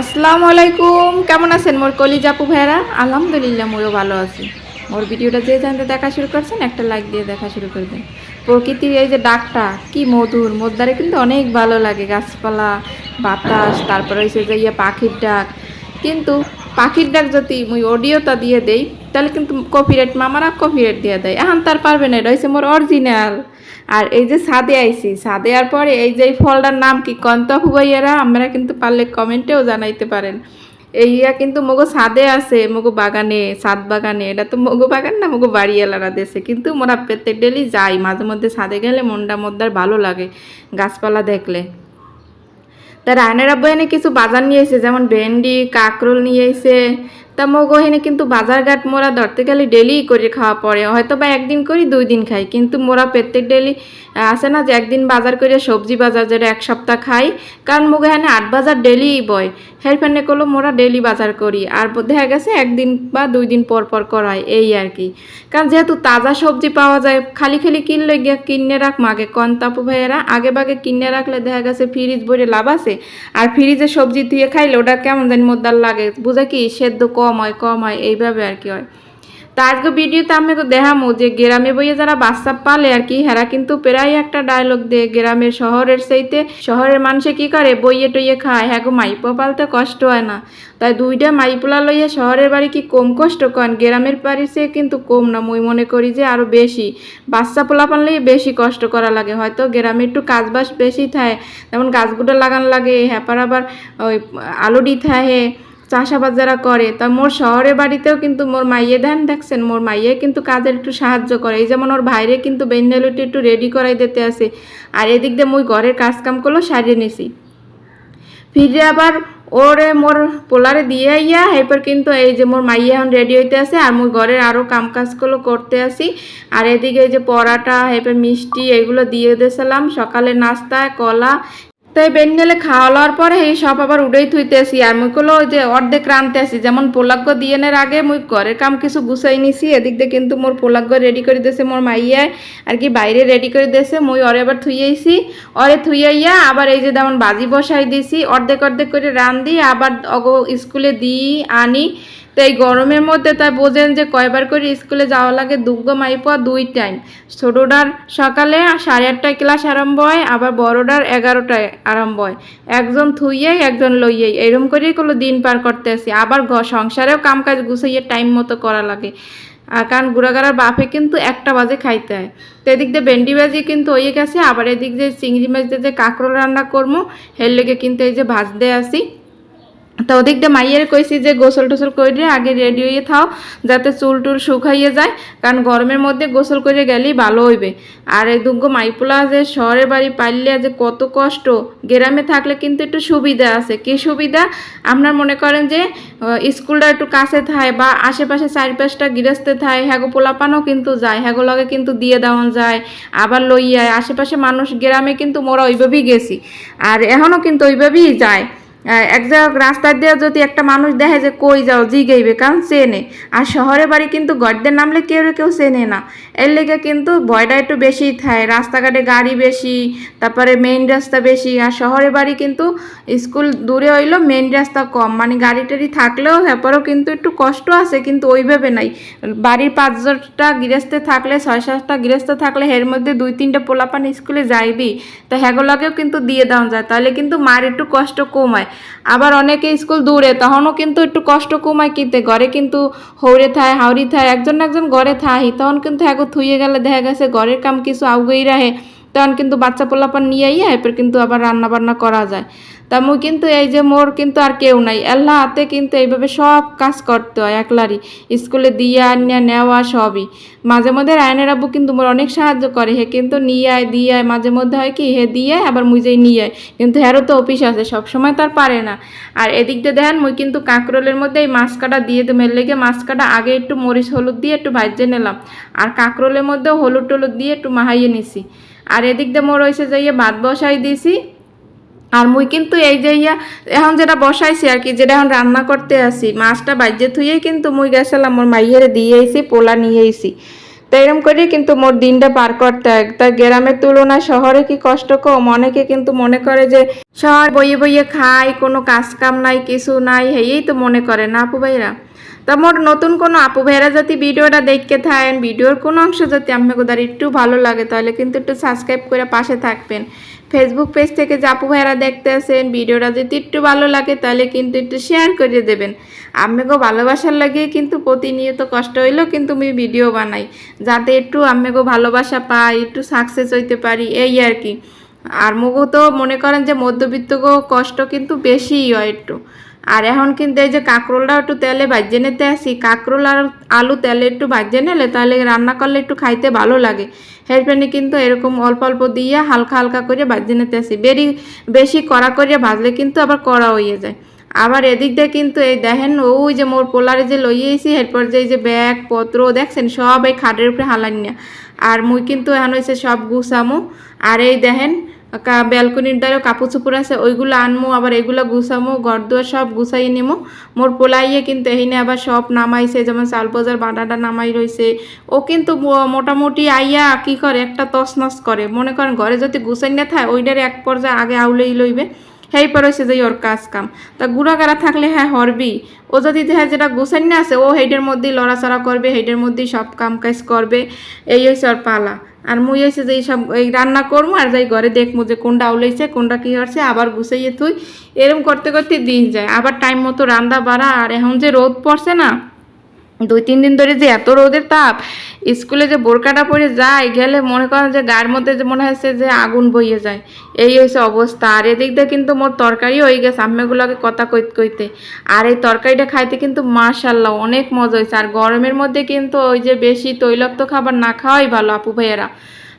আসসালামু আলাইকুম। কেমন আছেন মোর কলিজাপু ভাইরা আলহামদুলিল্লাহ, মোরও ভালো আছি। মোর ভিডিওটা যে জানতে দেখা শুরু করছেন, একটা লাইক দিয়ে দেখা শুরু করে দেন প্রকৃতির এই যে ডাকটা, কি মধুর। মোদ্দারে কিন্তু অনেক ভালো লাগে। গাছপালা, বাতাস, তারপরে হচ্ছে যে ইয়ে পাখির ডাক। কিন্তু পাখির ডাক যদি মুই অডিওটা দিয়ে দেই, তাহলে কিন্তু কপিরাইট মামারা কপিরাইট দিয়ে দেয়। এখন তার পারবে না, এটা হচ্ছে মোর অরিজিনাল আর এই যে সাদে আইছি, সাদে আর পরে এই যে ফলটার নাম কি? কন্ত হুবাইয়ারা আমরা কিন্তু পারলে কমেন্টেও জানাইতে পারেন। এই ইয়া কিন্তু মগো সাদে আছে, মগো বাগানে, সাদ বাগানে। এটা তো মগো বাগান না, মগো বাড়িওয়ালারা দেশে কিন্তু মোরা প্রত্যেক ডেলি যাই, মাঝে মধ্যে সাদে গেলে মনটা মদ্দার ভালো লাগে গাছপালা দেখলে। তা রায়নের আব্বু এনে কিছু বাজার নিয়ে এসে যেমন ভেন্ডি, কাকরোল নিয়ে এসে তা মগো এনে কিন্তু বাজার ঘাট মোরা ধরতে গেলে ডেলি করে খাওয়া পড়ে। হয়তো বা একদিন করি, দুই দিন খাই। কিন্তু মোরা প্রত্যেক ডেলি আসে না যে একদিন বাজার করে সবজি বাজার যেটা এক সপ্তাহ খাই। কারণ মগো এখানে আট বাজার ডেলি বয়। হেরফেনে করল মোরা ডেলি বাজার করি। আর দেখা গেছে একদিন বা দুই দিন পর পর করাই এই আর কি। কারণ যেহেতু তাজা সবজি পাওয়া যায়, খালি খালি কিনলে গিয়ে কিনে রাখ মাগে। কন তাপু ভাইয়েরা, আগে বাগে কিনে রাখলে দেখা গেছে ফ্রিজ ভরে লাভ আছে। আর ফ্রিজে সবজি ধুয়ে খাইলে ওটা কেমন জানি মোদ্দার লাগে। বুঝে কি, সেদ্ধ কম হয় কম হয় এইভাবে আর কি হয়। তা আজকে ভিডিওতে আমি দেখামো যে গ্রামে বইয়ে যারা বাচ্চা পালে আর কি, হেরা কিন্তু প্রায় একটা ডায়লগ দেয় গ্রামের শহরের সেইতে শহরের মানুষে কি করে? বইয়ে টইয়ে খায়। হ্যাঁ গো, মাইপো পালতে কষ্ট হয় না। তাই দুইটা মাইপোলা লইয়া শহরের বাড়ি কি কম কষ্ট করেন গ্রামের বাড়ি সে কিন্তু কম না। মুই মনে করি যে আরও বেশি। বাচ্চা পোলা পানলেই বেশি কষ্ট করা লাগে। হয়তো গ্রামে একটু কাজবাজ বেশি থাকে যেমন গাছগুলো লাগান লাগে হ্যাপার আবার ওই আলুডি থাকে চাষাবাদ যারা করে, তা মোর শহরের বাড়িতেও কিন্তু মোর মাইয়ে ধ্যান দেখছেন, মোর মাইয়ে কিন্তু কাজের একটু সাহায্য করে। এই যেমন ওর ভাইরে কিন্তু বেন্ডালুটি একটু রেডি করাই দিতে আসে। আর এদিক দিয়ে মুই ঘরের কাজ কাম করলেও সারিয়ে নিছি। ফিরে আবার ওরে মোর পোলারে দিয়ে আইয়া এরপর কিন্তু এই যে মোর মাইয়া এখন রেডি হইতে আছে আর মুই ঘরের আরও কাম কাজগুলো করতে আসি। আর এদিকে এই যে পরাটা, এরপর মিষ্টি, এগুলো দিয়ে দিয়েছিলাম সকালে নাস্তায় কলা তাই বেন্ডেলে খাওয়া লওয়ার পরে এই সব আবার উড়েই থুইতে আসি। আর মুই কলো যে অর্ধেক রানতে আসি। যেমন পোলাগ্য দিয়েনের আগে মুই ঘরের কাম কিছু গুছাই নিছি। এদিক দিয়ে কিন্তু মোর পোলাগ্য রেডি করে দিয়েছে মোর মাইয়ায় আর কি বাইরে রেডি করে দিয়েছে, মুই অরে আবার থুইয়াইছি অরে থুইয়াইয়া আবার এই যে যেমন বাজি বসাই দিছি, অর্ধেক অর্ধেক করে রান দিই আবার অগ স্কুলে দিই, আনি। তো এই গরমের মধ্যে তাই বোঝেন যে কয়বার করে স্কুলে যাওয়া লাগে দুগ্গ মাইপা দুই টাইম। ছোটোটার সকালে সাড়ে আটটায় ক্লাস আরম্ভ হয়, আবার বড়টার এগারোটায় আরম্ভ হয়। একজন থুইয়েই, একজন লইয়েই। এরম করেই কোনো দিন পার করতে আসি। আবার সংসারেও কাম কাজ গুছাইয়ে টাইম মতো করা লাগে। আর কারণ গুড়াগাড়ার বাপে কিন্তু একটা বাজে খাইতে হয়। তো এদিক দিয়ে ভেন্ডি ভাজি কিন্তু ওই গেছে। আবার এদিক দিয়ে চিংড়ি মাছ দিয়ে যে কাঁকরোল রান্না করব হের লেগে কিন্তু এই যে ভাজতে আসি। তো ওদিকটা মাইয়ের কইছি যে গোসল টোসল করে আগে রেডি হয়ে থাও, যাতে চুল টুল শুকাইয়ে যায়, কারণ গরমের মধ্যে গোসল করে গেলেই ভালো হইবে। আর এই দুগ্গ মাইপুলা যে শহরের বাড়ি পাইলে যে কত কষ্ট, গ্রামে থাকলে কিন্তু একটু সুবিধা আছে। কি সুবিধা? আপনার মনে করেন যে স্কুলটা একটু কাছে থায় বা আশেপাশে চারিপাশটা গৃহস্থে থায়, হ্যাগো পোলাপানও কিন্তু যায়, হ্যাগো লগে কিন্তু দিয়ে দেওয়া যায়, আবার লইয়ায় আশেপাশে মানুষ গ্রামে কিন্তু মোরা ওইভাবেই গেছি। আর এখনও কিন্তু ওইভাবেই যায়। এক জায়গা রাস্তা দিয়ে যদি একটা মানুষ দেখে যে কই যাও জি জিগাইবে, কারণ চেনে। আর শহরে বাড়ি কিন্তু গড্ডের নামলে কেউ কেউ চেনে না। এর লেগে কিন্তু ভয়টা একটু বেশি থাকে। রাস্তাঘাটে গাড়ি বেশি, তারপরে মেইন রাস্তা বেশি। আর শহরে বাড়ি কিন্তু স্কুল দূরে হইল মেইন রাস্তা কম। মানে গাড়ি টাড়ি থাকলেও ব্যাপারেও কিন্তু একটু কষ্ট আছে, কিন্তু ওইভাবে নাই। বাড়ির পাঁচজনটা গৃহস্থে থাকলে ছয় সাতটা গৃহস্থ থাকলে, এর মধ্যে দুই তিনটা পোলাপান স্কুলে যাইবি। তো হ্যাগোলাকেও কিন্তু দিয়ে দেওয়া যায়। তাহলে কিন্তু মার একটু কষ্ট কমায়। আবার অনেকে স্কুল দূরে, তখনও কিন্তু একটু কষ্ট কমায় কিনতে, ঘরে কিন্তু হৌরে থায় হাওড়ি থায়, একজন একজন ঘরে থাহি, তখন কিন্তু হ্যাগো থুইয়ে গেলে দেখা গেছে ঘরের কাম কিছু আউগেই রাহে, তখন কিন্তু বাচ্চা পোলাপান নিয়ে আইয়া এরপর কিন্তু আবার রান্না বান্না করা যায়। তা মুই কিন্তু এই যে মোর কিন্তু আর কেউ নাই। আল্লাহ হাতে কিন্তু এইভাবে সব কাজ করতে হয় একলারই। স্কুলে দিয়া আনিয়া নেওয়া সবই। মাঝে মধ্যে রায়নের আব্বু কিন্তু মোর অনেক সাহায্য করে। হে কিন্তু নিয়ে আয় দিয়ে আয় মাঝে মধ্যে হয় কি হে দিয়ে আয়, আবার মুই যেই নিয়ে আয় কিন্তু হেরও তো অফিস আছে সব সময় তার পারে না। আর এদিক দিয়ে দেখেন মুই কিন্তু কাঁকরোলের মধ্যে এই মাছ কাটা দিয়ে তো মেল লেগে মাছ কাটা আগে একটু মরিচ হলুদ দিয়ে একটু ভাজে নিলাম। আর কাঁকরোলের মধ্যেও হলুদ টলুদ দিয়ে একটু মাহাইয়ে নিছি। আর এদিক দিয়ে মোর হয়েছে যাইয়ে ভাত বসাই দিয়েছি আর মুই কিন্তু এই যে ইয়া, এখন যেটা বসাইছি আর কি, যেটা এখন রান্না করতে আসি, মাছটা বাজ্যে থুয়েই কিন্তু মুই গেছিলাম মোর মাইয়েরে দিয়ে আইছি, পোলা নিয়ে আইছি। তো এরম করেই কিন্তু মোর দিনটা পার করতে হয়। তাই গ্রামের তুলনায় শহরে কি কষ্ট কম? অনেকে কিন্তু মনে করে যে শহর বইয়ে বইয়ে খায়, কোনো কাজ কাম নাই, কিছু নাই এই তো মনে করে না আপু ভাইরা। তা মোর নতুন কোনো আপু ভাইরা যদি ভিডিওটা দেখতে থাকেন, ভিডিওর কোনো অংশ যদি আপনাকে একটু ভালো লাগে, তাহলে কিন্তু একটু সাবস্ক্রাইব করে পাশে থাকবেন। ফেসবুক পেজ থেকে জাপু ভাইরা দেখতে আসেন। ভিডিওটা যদি একটু ভালো লাগে, তাহলে কিন্তু একটু শেয়ার করে দেবেন। আম্মেগো ভালোবাসার লাগে কিন্তু প্রতিনিয়ত কষ্ট হইলেও কিন্তু আমি ভিডিও বানাই, যাতে একটু আম্মেগো ভালোবাসা পাই, একটু সাকসেস হইতে পারি, এই আর কি। আর মুগো তো মনে করেন যে মধ্যবিত্তগো কষ্ট কিন্তু বেশিই হয় একটু। আর এখন কিন্তু এই যে কাঁকরোলটা একটু তেলে ভাজিয়ে নিতে আসি, কাঁকরোল আর আলু তেলে একটু ভাজিয়ে নিলে তাহলে রান্না করলে একটু খাইতে ভালো লাগে। হেরপেনে কিন্তু এরকম অল্প অল্প দিয়ে হালকা হালকা করে ভাজিয়ে নিতে আসি। বেরি, বেশি কড়া করে ভাজলে কিন্তু আবার কড়া হয়ে যায়। আবার এদিক দিয়ে কিন্তু এই দেখেন, ওই যে মোর পোলারে যে লইয়েছি এরপর যে এই যে ব্যাগ, পত্র, দেখছেন? সব এই খাটের উপরে হালান না আর মুই কিন্তু এখন হয়েছে সব গুছামো। আর এই দেখেন ব্যালকনির দ্বারা কাপড় চোপড় আছে, ওইগুলো আনমু, আবার এগুলো গুছামো, ঘর দুয়ার সব গুছাইয়ে নিমো। মোর পোলাইয়ে কিন্তু এহিনে আবার সব নামাইছে, যেমন চাল বাজার বাটাটা নামাই রয়েছে ও কিন্তু মোটামুটি আইয়া কি করে, একটা তছনছ করে। মনে করেন ঘরে যদি গুছাই না থাকে ওইটার এক পর্যায়ে আগে আউলেই লইবে। সেই পরেছে যে ওর কাজ কাম। তা গুড়াগাড়া থাকলে হ্যাঁ হরবি। ও যদি হ্যাঁ যেটা গুছাই না আছে, ও হেইটার মধ্যেই লড়াচড়া করবে হেইটার মধ্যেই সব কাম কাজ করবে। এই হয়েছে ওর পালা। আর মুই হয়েছে যে এইসব এই রান্না করব আর যাই ঘরে দেখব যে কোনটা আউলেছে কোনটা কী হচ্ছে আবার গুছাইয়ে থুই। এরম করতে করতে দিন যায়। আবার টাইম মতো রান্না বাড়া, আর এখন যে রোদ পড়ছে না দুই, তিন দিন ধরে যে এত রোদের তাপ, স্কুলে যে বোরকাটা পরে যায়, গেলে মনে করেন যে গায়ের মধ্যে যে মনে হচ্ছে যে আগুন বইয়ে যায়। এই হয়েছে অবস্থা। আর এদিক দিয়ে কিন্তু মোর তরকারি হয়ে গেছে আম্মেগুলোকে কথা কইতে কইতে। আর এই তরকারিটা খাইতে কিন্তু মাশাল্লাহ অনেক মজা হয়েছে। আর গরমের মধ্যে কিন্তু ওই যে বেশি তৈলাক্ত খাবার না খাওয়াই ভালো, আপু ভাইয়েরা।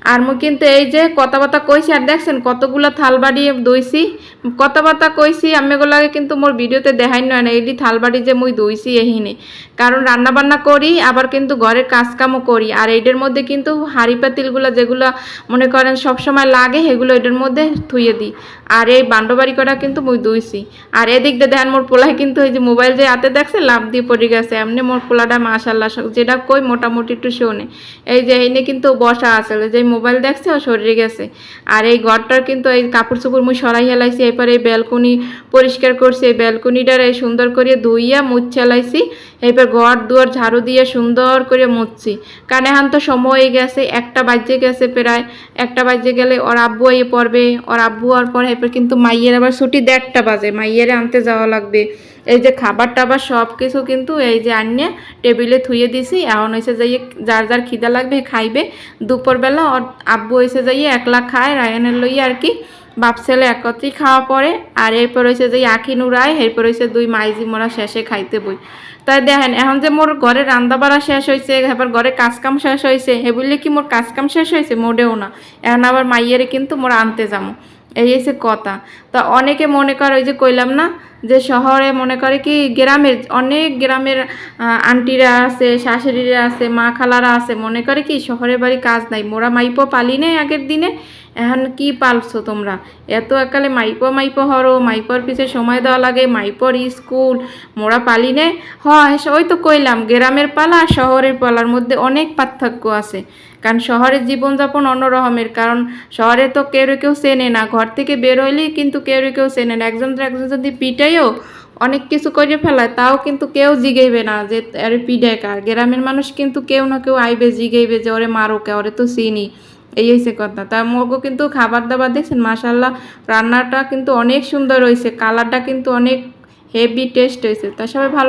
আর মুই কিন্তু এই যে কথাবার্তা কইছি, আর দেখছেন কতগুলো থাল বাড়িয়ে দইছি। কথাবার্তা কইছি আমি আম্মেগুলাকে কিন্তু মোর ভিডিওতে দেখাই নয় না এইটি থাল বাড়ি যে মুই দইছি এহিনে। কারণ রান্না বান্না করি, আবার কিন্তু ঘরের কাজকামও করি, আর এইটার মধ্যে কিন্তু হাঁড়ি পাতিলগুলো যেগুলো মনে করেন সব সময় লাগে, সেগুলো এটার মধ্যে থুয়ে দিই। আর এই বান্ডবাড়ি করা কিন্তু মুই দইছি। আর এদিক দিয়ে দেখেন মোর পোলায় কিন্তু এই যে মোবাইল যে হাতে দেখছে লাভ দিয়ে পড়ে গেছে। এমনি মোর পোলাটা মাশাল্লাহ, যেটা কই মোটামুটি একটু শোনে। এই যে এইনে কিন্তু বসা আছে, যে মোবাইল দেখছে ও সরে গেছে। আর এই ঘরটার কিন্তু এই কাপড় চোপড় মুই সরাই হেলাইছি এরপর এই ব্যালকনি পরিষ্কার করছি, এই ব্যালকনিটার এই সুন্দর করে ধুইয়া মুছ হেলাইছি এরপর ঘর দুয়ার ঝাড়ু দিয়ে সুন্দর করে মুছছি কারণ এখন তো সময় গেছে, একটা বাজে গেছে প্রায়, একটা বাজে গেলে ওর আব্বু এই পড়বে, ওর আব্বু আর পরে এরপর কিন্তু মাইয়ের আবার ছুটি দেড়টা বাজে, মাইয়ের আনতে যাওয়া লাগবে। এই যে খাবার টাবার সব কিছু কিন্তু এই যে আনিয়ে টেবিলে থুয়ে দিছি। এখন হয়েছে যাইয়ে যার যার খিদা লাগবে খাইবে। দুপুরবেলা ওর আব্বু হয়েছে যাইয়ে একলা খায়, রায়নের লইয়ে আর কি। বাপ ছেলে একত্রেই খাওয়া পরে আর এরপর হয়েছে যে আখি নুরায় এরপর হয়েছে দুই মাইজি মোরা শেষে খাইতে বই। তাই দেখেন, এখন যে মোর ঘরে রান্না বাড়া শেষ হয়েছে এবার ঘরে কাজকাম শেষ হয়েছে হে বললে কি মোর কাজকাম শেষ হয়েছে মোটেও না। এখন আবার মাইয়েরে কিন্তু মোর আনতে যাব এই হচ্ছে কথা। তা অনেকে মনে করে ওই যে কইলাম না, যে শহরে মনে করে কি গ্রামের, অনেক গ্রামের আন্টিরা আছে, শাশুড়িরা আছে, মা খালারা আছে, মনে করে কি শহরে বাড়ি কাজ নাই। মোরা মাইপো পালি নেই আগের দিনে? এখন কি পালছো তোমরা? এত একালে মাইপো মাইপো হরো, মাইপোর পিছে সময় দেওয়া লাগে, মাইপোর স্কুল, মোরা পালি নে হয়, ওই তো কইলাম, গ্রামের পালা আর শহরের পালার মধ্যে অনেক পার্থক্য আছে। কারণ শহরের জীবনযাপন অন্যরকমের, কারণ শহরে তো কেউ কেউ চেনে না, ঘর থেকে বের হইলেই কিন্তু কেউ কেউ চেনে না। একজন একজন যদি পিটাইও, অনেক কিছু করে ফেলায়, তাও কিন্তু কেউ জিগাইবে না যে আরে পিডায় কার। গ্রামের মানুষ কিন্তু কেউ না কেউ আইবে, জিগাইবে যে ওরে মারো কে, ওরে তো চিনি। এই হয়েছে কথা। তা মগও কিন্তু খাবার দাবার দেখছেন মাসাল্লাহ রান্নাটা কিন্তু অনেক সুন্দর হয়েছে কালারটা কিন্তু অনেক হেভি টেস্ট হয়েছে তা সবাই ভালো